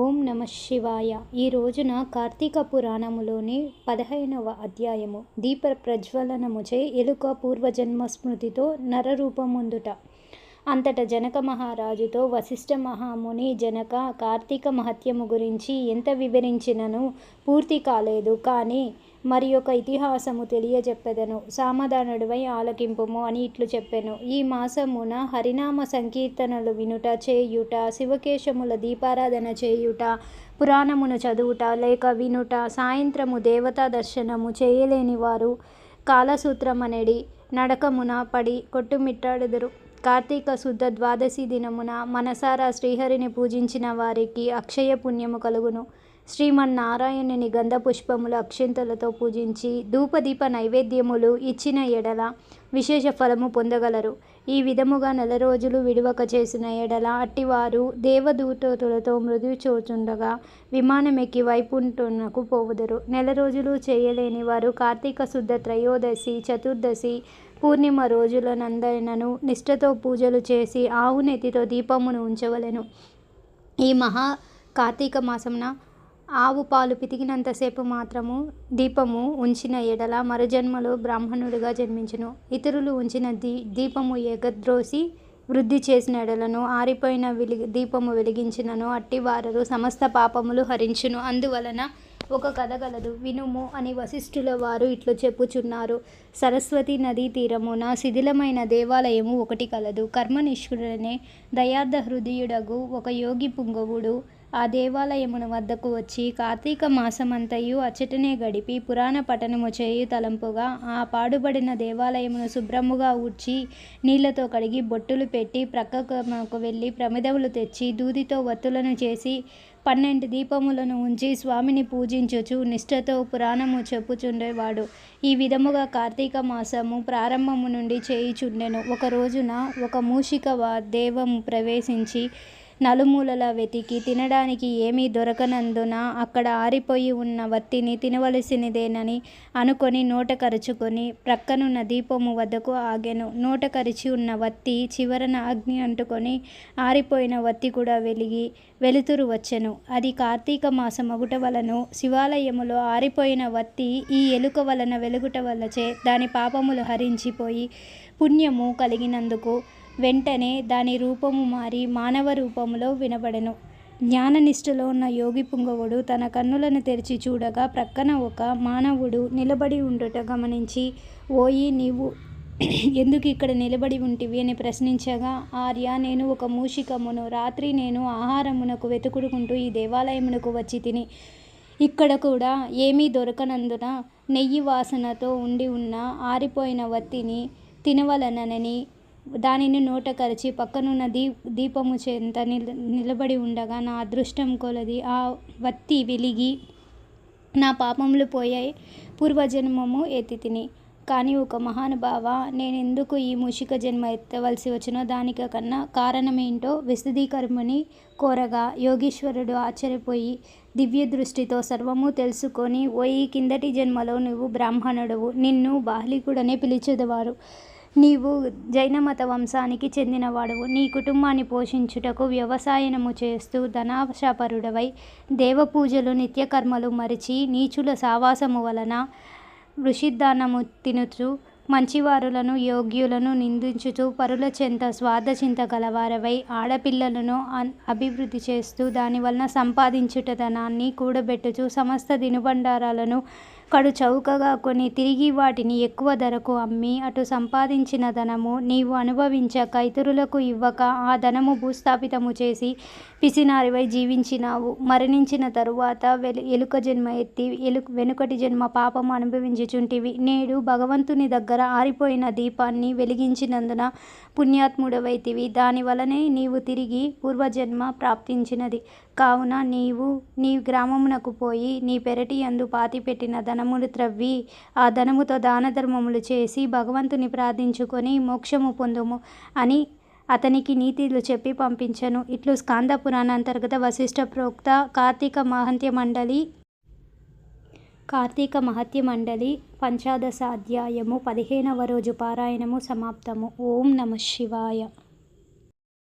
ఓం నమ శివాయ. ఈ రోజున కార్తీక పురాణములోని పదహైనవ అధ్యాయము దీప ప్రజ్వలనముచే ఎలుక పూర్వజన్మ స్మృతితో నరరూపముందుట. అంతట జనక మహారాజుతో వశిష్ఠ మహాముని జనక కార్తీక మహత్యము గురించి ఎంత వివరించినను పూర్తి కాలేదు. కానీ మరి ఒక ఇతిహాసము తెలియజెప్పెదను. సామధానుడివై ఆలకింపుము అని ఇట్లు చెప్పెను. ఈ మాసమున హరినామ సంకీర్తనలు వినుట చేయుట శివకేశముల దీపారాధన చేయుట పురాణమును చదువుట లేక వినుట సాయంత్రము దేవతా దర్శనము చేయలేని వారు కాలసూత్రమనెడి నడకమున పడి కొట్టుమిట్టాడుదురు. కార్తీక శుద్ధ ద్వాదశి దినమున మనసారా శ్రీహరిని పూజించిన వారికి అక్షయ పుణ్యము కలుగును. శ్రీమన్నారాయణుని గంధ పుష్పములు అక్షింతలతో పూజించి ధూపదీప నైవేద్యములు ఇచ్చిన ఎడల విశేష ఫలము పొందగలరు. ఈ విధముగా నెల రోజులు విడువక చేసిన ఎడల అట్టివారు దేవదూతలతో మృదు చూచుండగా విమానమెక్కి వైకుంఠమునకు పోవుదురు. నెల రోజులు చేయలేని వారు కార్తీక శుద్ధ త్రయోదశి చతుర్దశి పూర్ణిమ రోజులనందైనను నిష్ఠతో పూజలు చేసి ఆవు నెత్తితో దీపమును ఉంచవలెను. ఈ మహా కార్తీక మాసమున ఆవు పాలు పితికినంతసేపు మాత్రము దీపము ఉంచిన ఎడల మరుజన్మలో బ్రాహ్మణుడిగా జన్మించును. ఇతరులు ఉంచిన దీ దీపము ఎగద్రోసి వృద్ధి చేసిన ఎడలను ఆరిపోయిన వెలిగి దీపము వెలిగించినను అట్టివారరు సమస్త పాపములు హరించును. అందువలన ఒక కథ గలదు. వినుము అని వశిష్ఠుల వారు ఇట్లు చెప్పుచున్నారు. సరస్వతి నదీ తీరమున శిథిలమైన దేవాలయము ఒకటి కలదు. కర్మనిష్ఠుడనే దయార్థ హృదయుడగు ఒక యోగి పుంగవుడు ఆ దేవాలయమున వద్దకు వచ్చి కార్తీక మాసమంతయు అచ్చటనే గడిపి పురాణ పఠనము చేయు తలంపుగా ఆ పాడుబడిన దేవాలయమును శుభ్రముగా ఊడ్చి నీళ్ళతో కడిగి బొట్టులు పెట్టి ప్రక్కకు వెళ్ళి ప్రమిదములు తెచ్చి దూదితో వత్తులను చేసి పన్నెండు దీపములను ఉంచి స్వామిని పూజించుచు నిష్ఠతో పురాణము చెప్పుచుండేవాడు. ఈ విధముగా కార్తీక మాసము ప్రారంభము నుండి చేయుచుండెను. ఒక రోజున ఒక మూషిక దేవము ప్రవేశించి నలుమూలలా వెతికి తినడానికి ఏమీ దొరకనందున అక్కడ ఆరిపోయి ఉన్న వత్తిని తినవలసినదేనని అనుకొని నోట కరుచుకొని ప్రక్కనున్న దీపము వద్దకు ఆగాను. నోట కరిచి ఉన్న వత్తి చివరన అగ్ని అంటుకొని ఆరిపోయిన వత్తి కూడా వెలిగి వెలుతురు వచ్చెను. అది కార్తీక మాసం అగుట వలను శివాలయములో ఆరిపోయిన వత్తి ఈ ఎలుక వలన వెలుగుట వల్లచే దాని పాపములు హరించిపోయి పుణ్యము కలిగినందుకు వెంటనే దాని రూపము మారి మానవ రూపములో వినబడెను. జ్ఞాననిష్టలో ఉన్న యోగి పుంగవుడు తన కన్నులను తెరిచి చూడగా ప్రక్కన ఒక మానవుడు నిలబడి ఉండుట గమనించి ఓయి నీవు ఎందుకు ఇక్కడ నిలబడి ఉంటివి అని ప్రశ్నించగా ఆర్య నేను ఒక మూషికమును రాత్రి నేను ఆహారమునకు వెతుకుడుకుంటూ ఈ దేవాలయమునకు వచ్చి తిని ఇక్కడ కూడా ఏమీ దొరకనందున నెయ్యి వాసనతో ఉండి ఉన్న ఆరిపోయిన వత్తిని తినవలనని దానిని నోట కరిచి పక్కనున్న దీ దీపము చెంత నిల నిలబడి ఉండగా నా అదృష్టం కొలది. ఆ వత్తి వెలిగి నా పాపములు పోయాయి. పూర్వజన్మము ఎత్తి తిని కానీ ఒక మహానుభావ నేనెందుకు ఈ మూషిక జన్మ ఎత్తవలసి వచ్చినో దానికన్నా కారణమేంటో విశదీకరమని కోరగా యోగీశ్వరుడు ఆశ్చర్యపోయి దివ్య దృష్టితో సర్వము తెలుసుకొని ఓ ఈ కిందటి జన్మలో నువ్వు బ్రాహ్మణుడువు. నిన్ను బాహ్లికుడనే పిలిచేదవారు. నీవు జైనమత వంశానికి చెందినవాడవు. నీ కుటుంబాన్ని పోషించుటకు వ్యవసాయనము చేస్తూ ధనాశపరుడవై దేవపూజలు నిత్యకర్మలు మరిచి నీచుల సావాసము వలన వృషిద్దానము తినుచు మంచివారులను యోగ్యులను నిందించుతూ పరుల చెంత స్వార్థచింత గలవారవై ఆడపిల్లలను అభివృద్ధి చేస్తూ దాని వలన సంపాదించుట ధనాన్ని కూడబెట్టుచు సమస్త దినుబండారాలను కడు చౌకగా కొని తిరిగి వాటిని ఎక్కువ ధరకు అమ్మి అటు సంపాదించిన ధనము నీవు అనుభవించక ఇతరులకు ఇవ్వక ఆ ధనము భూస్థాపితము చేసి పిసినారివై జీవించినావు. మరణించిన తరువాత వెలు ఎలుక జన్మ ఎత్తి ఎలు వెనుకటి జన్మ పాపము అనుభవించుచుంటివి. నేడు భగవంతుని దగ్గర ఆరిపోయిన దీపాన్ని వెలిగించినందున పుణ్యాత్ముడవైతివి. దాని వలనే నీవు తిరిగి పూర్వజన్మ ప్రాప్తించినది. కావున నీవు నీ గ్రామమునకు పోయి నీ పెరటి యందు పాతిపెట్టిన ధనములు త్రవ్వి ఆ ధనముతో దాన ధర్మములు చేసి భగవంతుని ప్రార్థించుకొని మోక్షము పొందుము అని అతనికి నీతిలు చెప్పి పంపించను. ఇట్లు స్కాంద పురాణ అంతర్గత వశిష్ఠ ప్రోక్త కార్తీక మహంత్య మండలి కార్తీక మహత్య మండలి పంచాదశ అధ్యాయము పదిహేనవ రోజు పారాయణము సమాప్తము. ఓం నమ శివాయ.